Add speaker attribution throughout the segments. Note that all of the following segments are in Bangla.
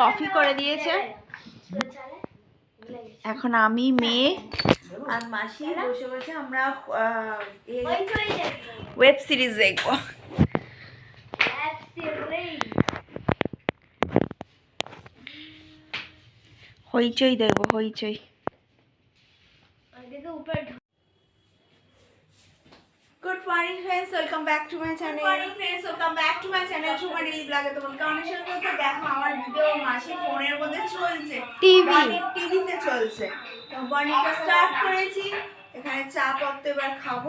Speaker 1: কফি করে দিয়েছে। এখন আমি, মেয়ে আর মাসি বসে বসে আমরা ওয়েব সিরিজ দেখব। হইচই দেখব, Hoichoi good morning friends welcome back to my channel morning friends welcome back to my channel Suma daily ব্লগে তোমাকে অনেক সময় করতে দেখো আমার ভিডিও মাসি ফোনের মধ্যে চলছে।
Speaker 2: টিভি।
Speaker 1: টিভিতে চলছে। তো স্টার্ট করেছি। এখানে চা পত্ত এবার খাব।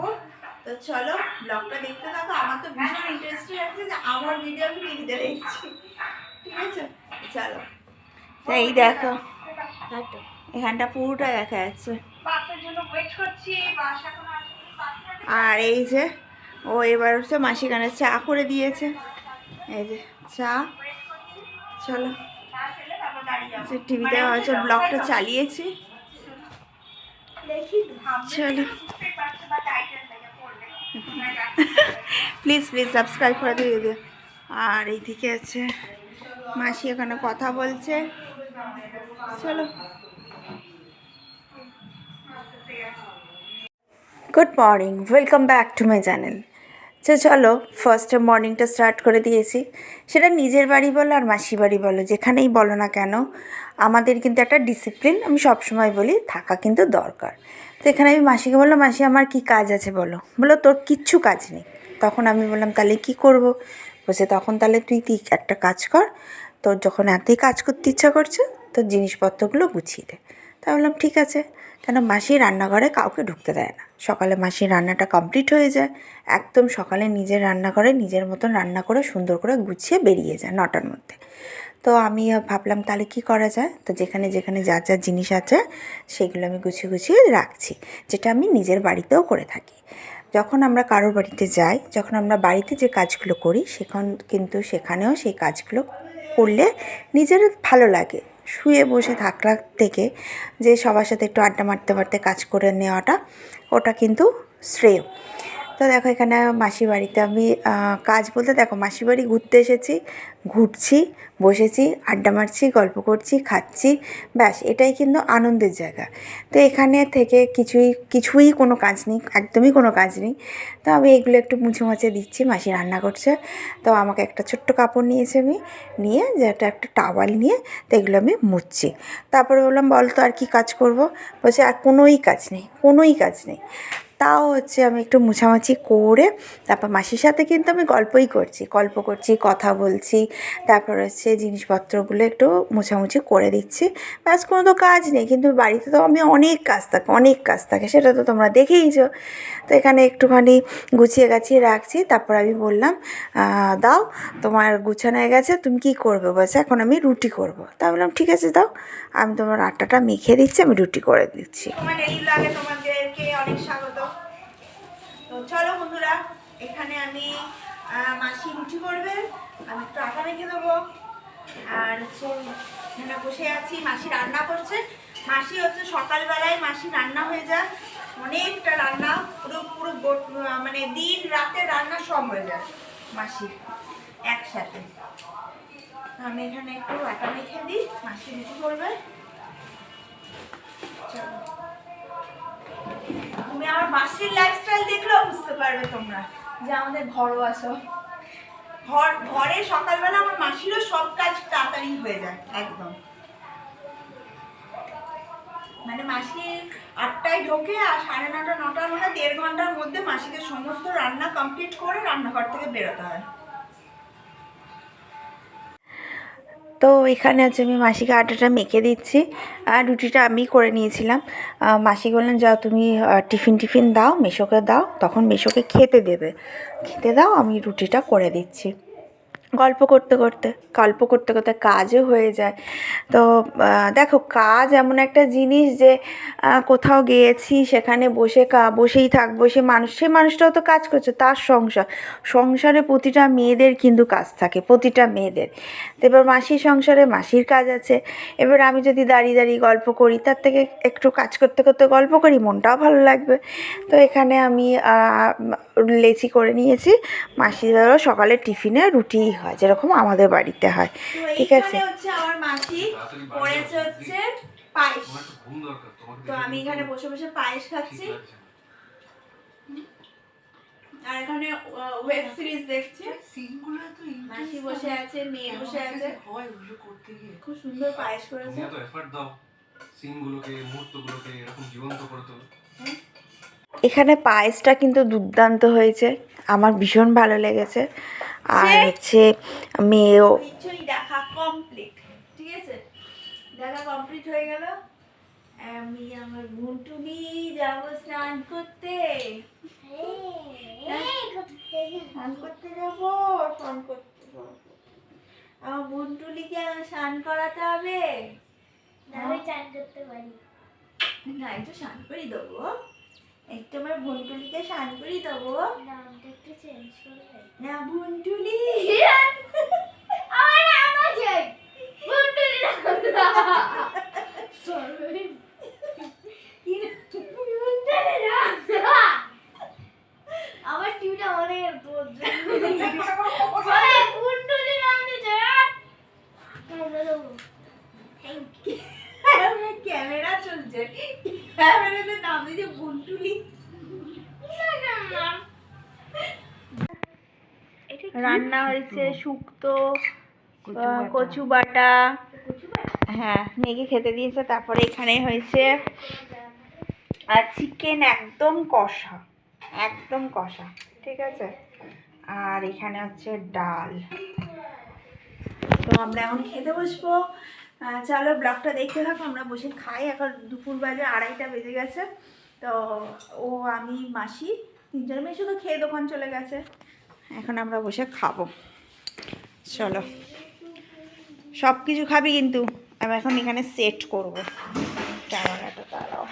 Speaker 1: তো চলো ব্লগটা দেখতে থাকো। আমার তো ভীষণ লাগছে যে আমার ভিডিও আমি টিভিতে দেখছি। ঠিক আছে? চলো। এই দেখো। এখানটা পুরোটা দেখা যাচ্ছে। আর এই যে ও এবার হচ্ছে মাসিখানে চা করে দিয়েছে। এই যে চা। চলো। টিভিতে হচ্ছে ব্লগটা চালিয়েছি। চলো। প্লিজ প্লিজ সাবস্ক্রাইব করে দিয়ে দিও। আর এইদিকে আছে মাসি এখানে কথা বলছে। চলো। Good morning. Welcome back to my channel. তো চলো ফার্স্টে মর্নিংটা স্টার্ট করে দিয়েছি। সেটা নিজের বাড়ি বলো আর মাসি বাড়ি বলো, যেখানেই বলো না কেন। আমাদের কিন্তু একটা ডিসিপ্লিন আমি সবসময় বলি, থাকা কিন্তু দরকার। তো এখানে আমি মাসিকে বললাম, মাসি, আমার কি কাজ আছে বলো? বলো তোর কিচ্ছু কাজ নেই। তখন আমি বললাম, তাহলে কি করব? বলছে, তখন তাহলে তুই তুই একটা কাজ কর, তোর যখন এতই কাজ করতে ইচ্ছা করছে, তোর জিনিসপত্রগুলো গুছিয়ে দে। তা বললাম, ঠিক আছে। কেন মাসি রান্নাঘরে কাউকে ঢুকতে দেয় না। সকালে মাসির রান্নাটা কমপ্লিট হয়ে যায়। একদম সকালে নিজের রান্নাঘরে নিজের মতন রান্না করে সুন্দর করে গুছিয়ে বেরিয়ে যায় নটার মধ্যে। তো আমি ভাবলাম, তাহলে কি করা যায়? তো যেখানে যেখানে যা যা জিনিস আছে সেগুলো আমি গুছিয়ে গুছিয়ে রাখছি, যেটা আমি নিজের বাড়িতেও করে থাকি। যখন আমরা কারোর বাড়িতে যাই, যখন আমরা বাড়িতে যে কাজগুলো করি, সেখান কিন্তু সেখানেও সেই কাজগুলো করলে নিজের ভালো লাগে। শুয়ে বসে থাকলার থেকে যে সবার সাথে একটু আড্ডা মারতে মারতে কাজ করে নেওয়াটা, ওটা কিন্তু শ্রেয়। তো দেখো এখানে মাসি বাড়িতে আমি কাজ বলতে দেখো মাসি বাড়ি ঘুরতে এসেছি, ঘুরছি, বসেছি, আড্ডা মারছি, গল্প করছি, খাচ্ছি, ব্যাস, এটাই কিন্তু আনন্দের জায়গা। তো এখানে থেকে কিছুই কিছুই কোনো কাজ নেই, একদমই কোনো কাজ নেই। তো আমি এগুলো একটু মুছে মুছে দিচ্ছি, মাসি রান্না করছে। তো আমাকে একটা ছোট্ট কাপড় নিয়েছে আমি, নিয়ে যেটা একটা টাওয়াল নিয়ে, তো এগুলো আমি মুছছি। তারপরে বললাম, বল তো আর কি কাজ করব? বলছে, আর কোনোই কাজ নেই, কোনোই কাজ নেই। তাও হচ্ছে আমি একটু মুছামাছি করে তারপর মাসির সাথে কিন্তু আমি গল্পই করছি, গল্প করছি, কথা বলছি, তারপর হচ্ছে জিনিসপত্রগুলো একটু মোছামুছি করে দিচ্ছি। ব্যাস, কোনো তো কাজ নেই, কিন্তু বাড়িতে তো আমি অনেক কাজ থাকে, অনেক কাজ থাকে, সেটা তো তোমরা দেখেইছো। তো এখানে একটুখানি গুছিয়ে গাছিয়ে রাখছি, তারপর আমি বললাম দাও, তোমার গুছানো হয়ে গেছে, তুমি কি করবে? বলছে, এখন আমি রুটি করব। তা বললাম, ঠিক আছে, দাও, আমি তোমার আটাটা মেখে দিচ্ছি, আমি রুটি করে দিচ্ছি। তোমার এই লাগে তোমাদেরকে অনেক স্বাগত তো চলো বন্ধুরা, এখানে আমি মাসি রুটি করবে, আমি একটু আটা মেখে দেবো। আর এখানে বসে আছি, মাসি রান্না করছে। মাসি হচ্ছে সকালবেলায় মাসি রান্না হয়ে যায়, অনেকটা রান্না, পুরো পুরো মানে দিন রাতে রান্না সব হয়ে যায়, মাসি একসাথে। আমি এখানে একটু আটা মেখে দিই, মাসি রুটি করবে। চলো। তুমি আমার মাসির লাইফস্টাইল দেখলেও বুঝতে পারবে তোমরা। যে আমাদের ঘরও আসো ঘর, ঘরে সকালবেলা আমার মাসিরও সব কাজ তাড়াতাড়ি হয়ে যায়, একদম। মানে মাসি আটটায় ঢোকে আর সাড়ে নটা নটার মানে দেড় ঘণ্টার মধ্যে মাসিকে সমস্ত রান্না কমপ্লিট করে রান্নাঘর থেকে বেরোতে হয়। তো এখানে আছে আমি মাসিকে আটাটা মেখে দিচ্ছি আর রুটিটা আমি করে নিয়েছিলাম। মাসি বললেন, যাও তুমি টিফিন টিফিন দাও, মেশোকে দাও, তখন মেশোকে খেতে দেবে। খেতে দাও, আমি রুটিটা করে দিচ্ছি। গল্প করতে করতে, গল্প করতে করতে কাজও হয়ে যায়। তো দেখো কাজ এমন একটা জিনিস যে কোথাও গিয়েছি, সেখানে বসে কা, বসেই থাকব, সে মানুষ, সে মানুষটাও তো কাজ করছে, তার সংসার। সংসারে প্রতিটা মেয়েদের কিন্তু কাজ থাকে, প্রতিটা মেয়েদের। তো এবার মাসির সংসারে মাসির কাজ আছে। এবার আমি যদি দাঁড়িয়ে দাঁড়িয়ে গল্প করি, তার থেকে একটু কাজ করতে করতে গল্প করি, মনটাও ভালো লাগবে। তো এখানে আমি লেচি করে নিয়েছি। মাসিদেরও সকালে টিফিনে রুটি
Speaker 3: হয় যেরকম আমাদের বাড়িতে হয়। ঠিক আছে?
Speaker 1: হচ্ছে আমার মাসি করেছে হচ্ছে পায়েস। তো আমি এখানে বসে বসে পায়েস খাচ্ছি। আর এখানে ওয়েব সিরিজ দেখছি। মাসি বসে আছে মেয়ে বসে আছে। খুব সুন্দর পায়েস করেছে।
Speaker 4: তুমি এফর্ট দাও সিনগুলোকে মুহূর্তগুলোকে এরকম জীবন্ত করে তোলো।
Speaker 3: এখানে পায়েসটা কিন্তু দুর্দান্ত হয়েছে। আমার ভীষণ ভালো লেগেছে। আর হচ্ছে মেয়েও
Speaker 1: দেখা কমপ্লিট ঠিক আছে? দেখা কমপ্লিট হয়ে গেল। আমি আমার গুন্টুনি যাব স্নান করতে। স্নান করতে যাব স্নান করতে যাব। আমার বুনটুলিকে আমার স্নান করাতে হবে। না একটু স্নান করি দেবো। একটু আমার বুনটুলিকে স্নান করি। দেবো না বুনটুলি কি
Speaker 2: আমার টিউটা অনেক মানে কুন্ডলি নাম দিছে থ্যাংক ইউ
Speaker 1: আমার ক্যামেরা চলছে। ক্যামেরাতে নাম দিয়েছে রান্না হয়েছে শুক্তো কচু বাটা। হ্যাঁ মেয়েকে খেতে দিয়েছে তারপরে এখানে হয়েছে আর চিকেন একদম কষা একদম কষা ঠিক আছে? আর এখানে হচ্ছে ডাল। তো আমরা এখন খেতে বসবো। চলো ব্লগটা দেখতে থাকো আমরা বসে খাই। এখন দুপুর বাজে আড়াইটা বেজে গেছে। তো ও আমি মাসি তিনজন মেয়ে শুধু খেয়ে দোকান চলে গেছে। এখন আমরা বসে খাব। চলো। সব কিছু খাবি কিন্তু। আমি এখন এখানে সেট করব। ক্যামেরাটা দাঁড়াও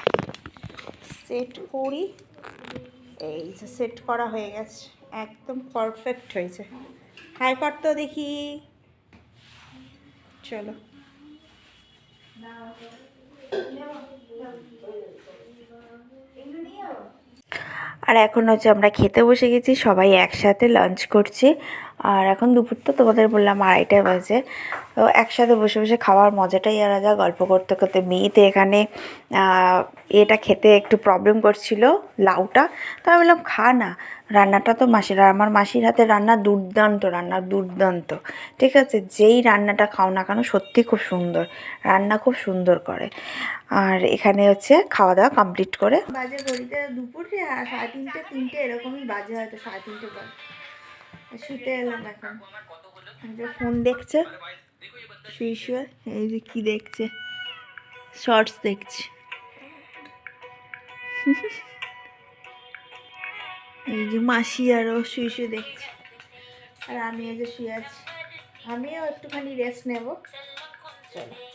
Speaker 1: সেট করি। এই যে সেট করা হয়ে গেছে। একদম পারফেক্ট হয়েছে। হাই করতো দেখি। চলো। আর এখন হচ্ছে আমরা খেতে বসে গেছি সবাই একসাথে লাঞ্চ করছি। আর এখন দুপুর তো তোমাদের বললাম আড়াইটা বাজে। তো একসাথে বসে বসে খাওয়ার মজাটাই আলাদা, গল্প করতে করতে মেয়েতে এখানে এটা খেতে একটু প্রবলেম করছিল, লাউটা। তো আমি বললাম, খা না, রান্নাটা তো মাসির আমার মাসির হাতে রান্না দুর্দান্ত রান্না দুর্দান্ত। ঠিক আছে, যেই রান্নাটা খাও না কেন, সত্যি খুব সুন্দর, রান্না খুব সুন্দর করে। আর এখানে হচ্ছে খাওয়া দাওয়া কমপ্লিট করে। বাজে ঘড়িতে দুপুরে সাড়ে তিনটে তিনটে এরকমই বাজে হয়তো, সাড়ে তিনটে বাজে শুতে এলাম এখন। যে ফোন দেখছে। শুয়ে শুয়ে এই যে কি দেখছে? শর্টস দেখছে। এই যে মাসি আরও শুয়ে শুয়ে দেখছে। আর আমি এই যে শুয়ে আছি। আমিও একটুখানি রেস্ট নেব। চলো।